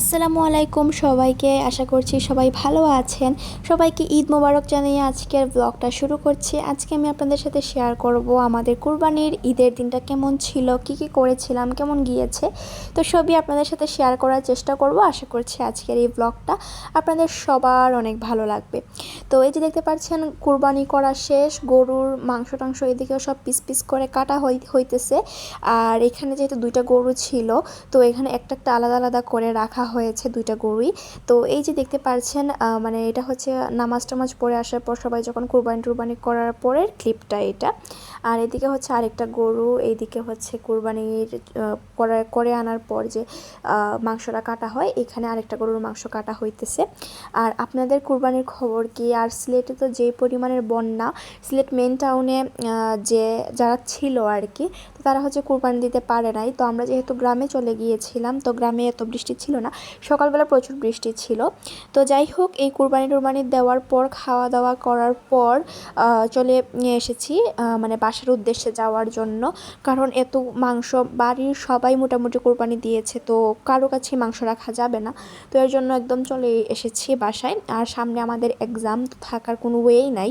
আসসালামু আলাইকুম সবাইকে। আশা করছি সবাই ভালো আছেন। সবাইকে ঈদ মোবারক জানিয়ে আজকের ব্লগটা শুরু করছি। আজকে আমি আপনাদের সাথে শেয়ার করব আমাদের কুরবানির ঈদের দিনটা কেমন ছিল, কি কি করেছিলাম, কেমন গিয়েছে। তো সবই আপনাদের সাথে শেয়ার করার চেষ্টা করব। আশা করছি আজকের এই ব্লগটা আপনাদের সবার অনেক ভালো লাগবে। তো এই যে দেখতে পাচ্ছেন, কুরবানি করা শেষ, গরুর মাংস টাংস এদিকেও সব পিস পিস করে কাটা হইতেছে। আর এখানে যেহেতু দুইটা গরু ছিল, তো এখানে একটা একটা আলাদা আলাদা করে রাখা হয়েছে দুইটা গরুই। তো এই যে দেখতে পাচ্ছেন মানে এটা হচ্ছে নামাজ টামাজ পরে আসার পর সবাই যখন কুরবানি টুরবানি করার পরের ক্লিপটা এটা। আর এদিকে হচ্ছে আরেকটা গরু, এইদিকে হচ্ছে কুরবানির করার করে আনার পর যে মাংসটা কাটা হয়, এখানে আরেকটা গরুর মাংস কাটা হইতেছে। আর আপনাদের কুরবানির খবর কি? আর সিলেটে তো যে পরিমাণের বন্যা, সিলেট মেন টাউনে যে, যারা ছিল আর কি তারা হচ্ছে কুরবানি দিতে পারে নাই। তো আমরা যেহেতু গ্রামে চলে গিয়েছিলাম, তো গ্রামে এত বৃষ্টি ছিল না। সকালবেলা প্রচুর বৃষ্টি ছিল। তো যাই হোক, এই কুরবানি টুরবানি দেওয়ার পর খাওয়া দাওয়া করার পর চলে এসেছি মানে বাসার উদ্দেশ্যে যাওয়ার জন্য। কারণ এত মাংস, বাড়ির সবাই মোটামুটি কোরবানি দিয়েছে, তো কারও কাছেই মাংস রাখা যাবে না। তো এর জন্য একদম চলে এসেছি বাসায়। আর সামনে আমাদের এক্সাম তো থাকার কোনো ওয়েই নাই।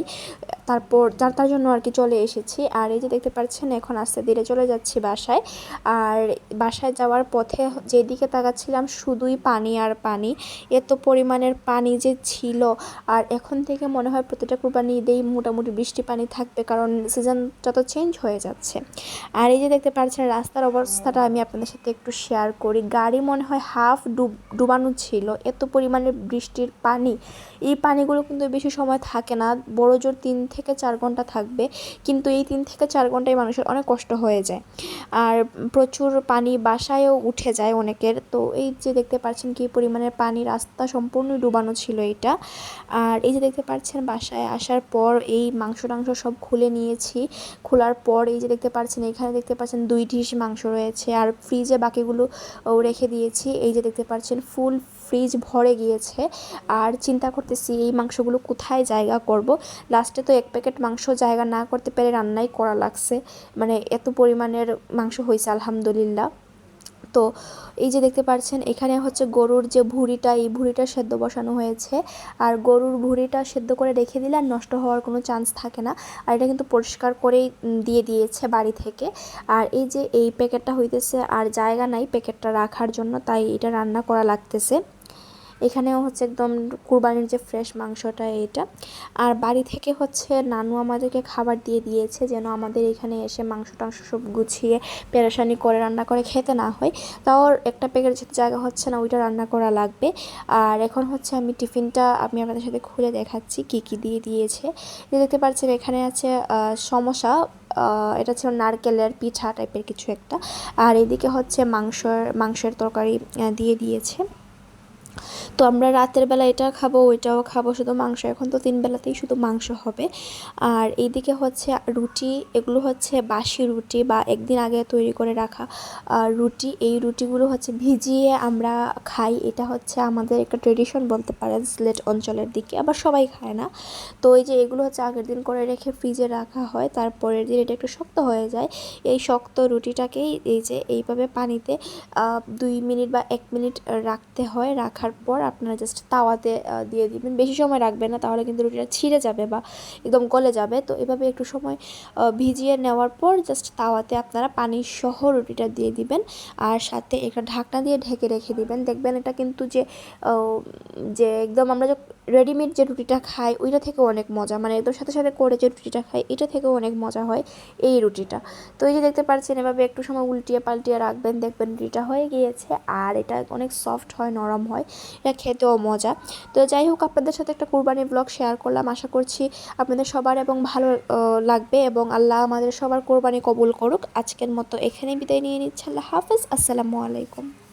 তারপর, যার, তার জন্য আর কি চলে এসেছি। আর এই যে দেখতে পাচ্ছেন, এখন আস্তে ধীরে চলে যাচ্ছি বাসায়। আর বাসায় যাওয়ার পথে যেদিকে তাকাচ্ছিলাম শুধুই পানি আর পানি। এত পরিমাণের পানি যে ছিল। আর এখন থেকে মনে হয় প্রতিটা কুরবানি ঈদেই মোটামুটি বৃষ্টি পানি থাকবে কারণ সিজন যত চেঞ্জ হয়ে যাচ্ছে। আর এই যে দেখতে পাচ্ছেন রাস্তার অবস্থাটা আমি আপনাদের সাথে একটু শেয়ার করি। গাড়ি মনে হয় হাফ ডুব, ডুবানো ছিল। এত পরিমাণে বৃষ্টির পানি। এই পানিগুলো কিন্তু বেশি সময় থাকে না। বড় জোর তিন থেকে চার ঘণ্টা থাকবে। কিন্তু এই তিন থেকে চার ঘন্টায় মানুষের অনেক কষ্ট হয়ে আর প্রচুর পানি বাসায়ও উঠে যায় অনেকের। তো এই যে দেখতে পাচ্ছেন কী পরিমাণের পানি, রাস্তা সম্পূর্ণ ডুবানো ছিল এটা। আর এই যে দেখতে পাচ্ছেন বাসায় আসার পর এই মাংস টাংস সব খুলে নিয়েছি। খোলার পর এই যে দেখতে পাচ্ছেন, এখানে দেখতে পাচ্ছেন দুই ডিশ মাংস রয়েছে। আর ফ্রিজে বাকিগুলো রেখে দিয়েছি। এই যে দেখতে পাচ্ছেন ফুল ফ্রিজ ভরে গিয়েছে। আর চিন্তা করতেছি, এই মাংসগুলো কোথায় জায়গা করব? লাস্টে তো এক প্যাকেট মাংস জায়গা না করতে পেরে রান্নাই করা লাগছে। মানে এত পরিমাণের মাংস হয়েছে আলহামদুলিল্লাহ। তো এই যে দেখতে পাচ্ছেন, এখানে হচ্ছে গরুর যে ভুঁড়িটা, এই ভুঁড়িটা সেদ্ধ বসানো হয়েছে। আর গরুর ভুঁড়িটা সেদ্ধ করে রেখে দিলে আর নষ্ট হওয়ার কোনো চান্স থাকে না। আর এটা কিন্তু পরিষ্কার করেই দিয়ে দিয়েছে বাড়ি থেকে। আর এই যে এই প্যাকেটটা হইতেছে, আর জায়গা নাই প্যাকেটটা রাখার জন্য, তাই এটা রান্না করা লাগতেছে। এখানেও হচ্ছে একদম কুরবানির যে ফ্রেশ মাংসটা এটা। আর বাড়ি থেকে হচ্ছে নানু আমাদেরকে খাবার দিয়ে দিয়েছে যেন আমাদের এখানে এসে মাংস টাংস সব গুছিয়ে পেরেশানি করে রান্না করে খেতে না হয়। তাও একটা প্যাকেট জায়গা হচ্ছে না, ওইটা রান্না করা লাগবে। আর এখন হচ্ছে আমি টিফিনটা আমি আপনাদের সাথে খুলে দেখাচ্ছি কি কি দিয়ে দিয়েছে। দেখতে পাচ্ছেন এখানে আছে সমস্যা এটা ছিল নারকেলের পিঠা টাইপের কিছু একটা। আর এদিকে হচ্ছে মাংসর, মাংসের তরকারি দিয়ে দিয়েছে। তো আমরা রাতের বেলা এটা খাব, ওইটাও খাব, শুধু মাংস। এখন তো তিন বেলাতেই শুধু মাংস হবে। আর এইদিকে হচ্ছে রুটি, এগুলো হচ্ছে বাসি রুটি বা একদিন আগে তৈরি করে রাখা রুটি। এই রুটিগুলো হচ্ছে ভিজিয়ে আমরা খাই। এটা হচ্ছে আমাদের একটা ট্রেডিশন বলতে পারেন সিলেট অঞ্চলের দিকে। আবার সবাই খায় না। তো এই যে এগুলো হচ্ছে আগের দিন করে রেখে ফ্রিজে রাখা হয়। তারপরের দিন এটা একটু শক্ত হয়ে যায়। এই শক্ত রুটিটাকেই এই যে এইভাবে পানিতে দুই মিনিট বা এক মিনিট রাখতে হয়। রাখার পর আপনারা জাস্ট তাওয়াতে দিয়ে দিবেন। বেশি সময় রাখবেন না, তাহলে কিন্তু রুটিটা ছিঁড়ে যাবে বা একদম গলে যাবে। তো এভাবে একটু সময় ভিজিয়ে নেওয়ার পর জাস্ট তাওয়াতে আপনারা পানি সহ রুটিটা দিয়ে দিবেন। আর সাথে একটা ঢাকনা দিয়ে ঢেকে রেখে দিবেন। দেখবেন এটা কিন্তু যে যে একদম আমরা যে রেডিমেড যে রুটিটা খাই, ওইটা থেকেও অনেক মজা। মানে একদম সাথে সাথে করে যে রুটিটা খাই, এটা থেকেও অনেক মজা হয় এই রুটিটা। তো এই যে দেখতে পাচ্ছেন, এভাবে একটু সময় উল্টিয়ে পাল্টিয়ে রাখবেন। দেখবেন রুটিটা হয়ে গিয়েছে। আর এটা অনেক সফট হয়, নরম হয়। খেতেও মজা। তো যাই হোক, আপনাদের সাথে একটা কুরবানি ব্লগ শেয়ার করলাম। আশা করছি আপনাদের সবার এবং ভালো লাগবে এবং আল্লাহ আমাদের সবার কোরবানি কবুল করুক। আজকের মতো এখানে বিদায় নিয়ে নিচ্ছে। আল্লাহ হাফেজ। আসসালামু আলাইকুম।